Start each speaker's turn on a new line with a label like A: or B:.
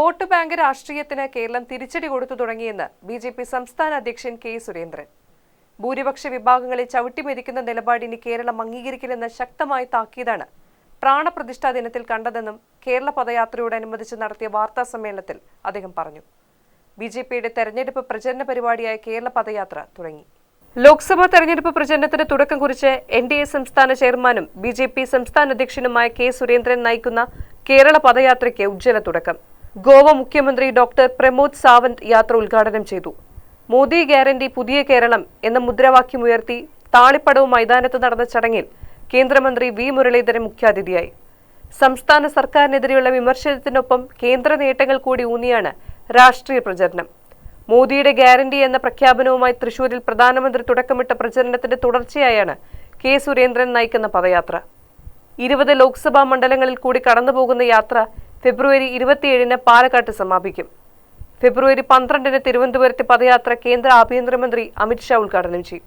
A: Vote bank രാഷ്ട്രീയത്തിന് കേരളം തിരിച്ചടി കൊടുത്തു തുടങ്ങിയെന്ന് ബി ജെ പി സംസ്ഥാന അധ്യക്ഷൻ കെ സുരേന്ദ്രൻ. ഭൂരിപക്ഷ വിഭാഗങ്ങളെ ചവിട്ടിമെതിക്കുന്ന നിലപാടിന് കേരളം അംഗീകരിക്കില്ലെന്ന ശക്തമായി താക്കീതാണ് പ്രാണപ്രതിഷ്ഠാ ദിനത്തിൽ കണ്ടതെന്നും കേരള പദയാത്രയോടനുബന്ധിച്ച് നടത്തിയ വാർത്താ സമ്മേളനത്തിൽ അദ്ദേഹം പറഞ്ഞു. ബി ജെ പിയുടെ തെരഞ്ഞെടുപ്പ് പ്രചരണ പരിപാടിയായ കേരള പദയാത്ര തുടങ്ങി. ലോക്സഭാ തെരഞ്ഞെടുപ്പ് പ്രചരണത്തിന് തുടക്കം കുറിച്ച് എൻ ഡി എ സംസ്ഥാന ചെയർമാനും ബി ജെ പി സംസ്ഥാന അധ്യക്ഷനുമായ കെ സുരേന്ദ്രൻ നയിക്കുന്ന കേരള പദയാത്രയ്ക്ക് ഉജ്ജ്വല തുടക്കം. ഗോവ മുഖ്യമന്ത്രി ഡോക്ടർ പ്രമോദ് സാവന്ത് യാത്ര ഉദ്ഘാടനം ചെയ്തു. മോദി ഗ്യാരണ്ടി പുതിയ കേരളം എന്ന മുദ്രാവാക്യമുയർത്തി താളിപ്പടവ് മൈതാനത്ത് നടന്ന ചടങ്ങിൽ കേന്ദ്രമന്ത്രി വി മുരളീധരൻ മുഖ്യാതിഥിയായി. സംസ്ഥാന സർക്കാരിനെതിരെയുള്ള വിമർശനത്തിനൊപ്പം കേന്ദ്ര നേട്ടങ്ങൾ കൂടി ഊന്നിയാണ് രാഷ്ട്രീയ പ്രചരണം. മോദിയുടെ ഗ്യാരണ്ടി എന്ന പ്രഖ്യാപനവുമായി തൃശൂരിൽ പ്രധാനമന്ത്രി തുടക്കമിട്ട പ്രചരണത്തിന്റെ തുടർച്ചയായാണ് കെ സുരേന്ദ്രൻ നയിക്കുന്ന പദയാത്ര. ഇരുപത് ലോക്സഭാ മണ്ഡലങ്ങളിൽ കൂടി കടന്നുപോകുന്ന യാത്ര ഫെബ്രുവരി ഇരുപത്തിയേഴിന് പാലക്കാട്ട് സമാപിക്കും. ഫെബ്രുവരി പന്ത്രണ്ടിന് തിരുവനന്തപുരത്തെ പദയാത്ര കേന്ദ്ര ആഭ്യന്തരമന്ത്രി അമിത്ഷാ ഉദ്ഘാടനം ചെയ്യും.